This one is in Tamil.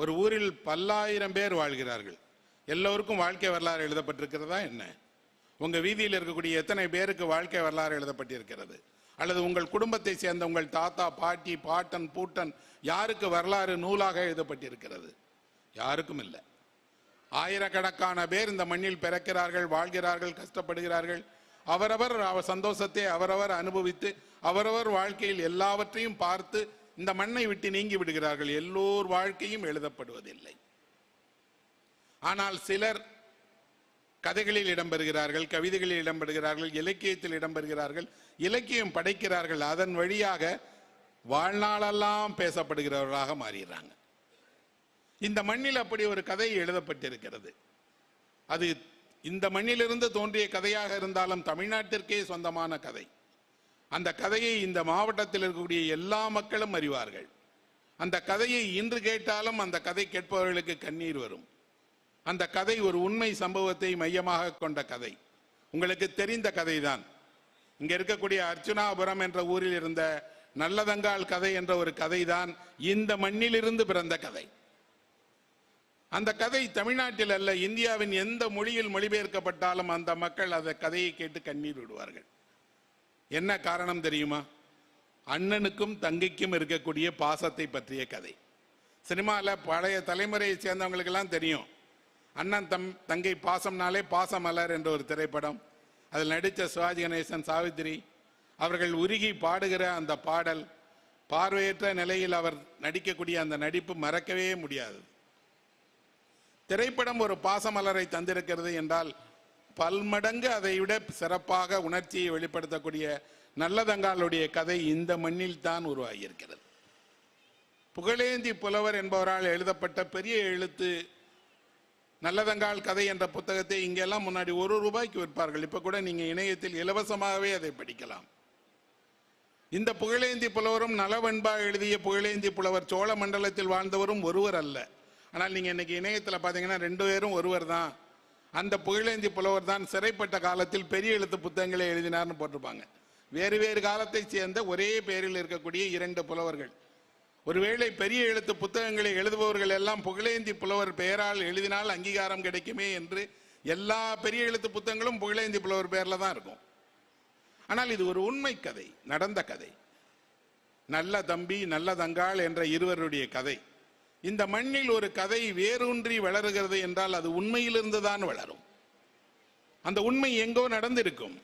ஒரு ஊரில் பல்லாயிரம் பேர் வாழ்கிறார்கள். எல்லோருக்கும் வாழ்க்கை வரலாறு எழுதப்பட்டிருக்கிறதா என்ன? உங்கள் வீதியில் இருக்கக்கூடிய எத்தனை பேருக்கு வாழ்க்கை வரலாறு எழுதப்பட்டிருக்கிறது? அல்லது உங்கள் குடும்பத்தை சேர்ந்த உங்கள் தாத்தா பாட்டி பாட்டன் பூட்டன் யாருக்கு வரலாறு நூலாக எழுதப்பட்டிருக்கிறது? யாருக்கும் இல்லை. ஆயிரக்கணக்கான பேர் இந்த மண்ணில் பிறக்கிறார்கள் வாழ்கிறார்கள் கஷ்டப்படுகிறார்கள். அவரவர் அவர் சந்தோஷத்தை அவரவர் அனுபவித்து அவரவர் வாழ்க்கையில் எல்லாவற்றையும் பார்த்து இந்த மண்ணை விட்டு நீங்கி விடுகிறார்கள். எல்லோர் வாழ்க்கையும் எழுதப்படுவதில்லை. ஆனால் சிலர் கதைகளில் இடம்பெறுகிறார்கள் கவிதைகளில் இடம்பெறுகிறார்கள் இலக்கியத்தில் இடம்பெறுகிறார்கள் இலக்கியம் படைக்கிறார்கள். அதன் வழியாக வாழ்நாளெல்லாம் பேசப்படுகிறவர்களாக மாறிடுறாங்க. இந்த மண்ணில் அப்படி ஒரு கதை எழுதப்பட்டிருக்கிறது. அது இந்த மண்ணிலிருந்து தோன்றிய கதையாக இருந்தாலும் தமிழ்நாட்டிற்கே சொந்தமான கதை. அந்த கதையை இந்த மாவட்டத்தில் இருக்கக்கூடிய எல்லா மக்களும் அறிவார்கள். அந்த கதையை இன்று கேட்டாலும் அந்த கதை கேட்பவர்களுக்கு கண்ணீர் வரும். அந்த கதை ஒரு உண்மை சம்பவத்தை மையமாக கொண்ட கதை. உங்களுக்கு தெரிந்த கதைதான். இங்க இருக்கக்கூடிய அர்ச்சுனாபுரம் என்ற ஊரில் இருந்த நல்லதங்கால் கதை என்ற ஒரு கதைதான் இந்த மண்ணிலிருந்து பிறந்த கதை. அந்த கதை தமிழ்நாட்டில் அல்ல இந்தியாவின் எந்த மொழியில் மொழிபெயர்க்கப்பட்டாலும் அந்த மக்கள் அந்த கதையை கேட்டு கண்ணீர் விடுவார்கள். என்ன காரணம் தெரியுமா? அண்ணனுக்கும் தங்கைக்கும் இருக்கக்கூடிய பாசத்தை பற்றிய கதை. சினிமாவில் பழைய தலைமுறையை சேர்ந்தவங்களுக்கெல்லாம் தெரியும். அண்ணன் தம் தங்கை பாசம்னாலே பாசமலர் என்ற ஒரு திரைப்படம். அதில் நடித்த சிவாஜி கணேசன் சாவித்திரி அவர்கள் உருகி பாடுகிற அந்த பாடல் பார்வையற்ற நிலையில் அவர் நடிக்கக்கூடிய அந்த நடிப்பு மறக்கவே முடியாது. திரைப்படம் ஒரு பாசமலரை தந்திருக்கிறது என்றால் பல்மடங்கு அதை விட சிறப்பாக உணர்ச்சியை வெளிப்படுத்தக்கூடிய நல்லதங்காலுடைய கதை இந்த மண்ணில் தான் உருவாகியிருக்கிறது. புகழேந்தி புலவர் என்பவரால் எழுதப்பட்ட பெரிய எழுத்து நல்லதங்கால் கதை என்ற புத்தகத்தை இங்கெல்லாம் முன்னாடி ஒரு ரூபாய்க்கு விற்பார்கள். இப்ப கூட நீங்க இணையத்தில் இலவசமாகவே அதை படிக்கலாம். இந்த புகழேந்தி புலவரும் நலவெண்பா எழுதிய புகழேந்தி புலவர் சோழ மண்டலத்தில் வாழ்ந்தவரும் ஒருவர் அல்ல. ஆனால் நீங்க இன்னைக்கு இணையத்தில் பார்த்தீங்கன்னா ரெண்டு பேரும் ஒருவர் தான். அந்த புகழேந்தி புலவர் தான் சிறைப்பட்ட காலத்தில் பெரிய எழுத்து புத்தகங்களை எழுதினார்னு போட்டிருப்பாங்க. வேறு வேறு காலத்தை சேர்ந்த ஒரே பெயரில் இருக்கக்கூடிய இரண்டு புலவர்கள். ஒருவேளை பெரிய எழுத்து புத்தகங்களை எழுதுபவர்கள் எல்லாம் புகழேந்தி புலவர் பெயரால் எழுதினால் அங்கீகாரம் கிடைக்குமே என்று எல்லா பெரிய எழுத்து புத்தகங்களும் புகழேந்தி புலவர் பெயரில் தான் இருக்கும். ஆனால் இது ஒரு உண்மை கதை நடந்த கதை. நல்ல தம்பி நல்ல தங்காள் என்ற இருவருடைய கதை. இந்த மண்ணில் ஒரு கதை வேரூன்றி வளருகிறது என்றால் அது உண்மையிலிருந்து தான் வளரும். அந்த உண்மை எங்கோ நடந்திருக்கும்.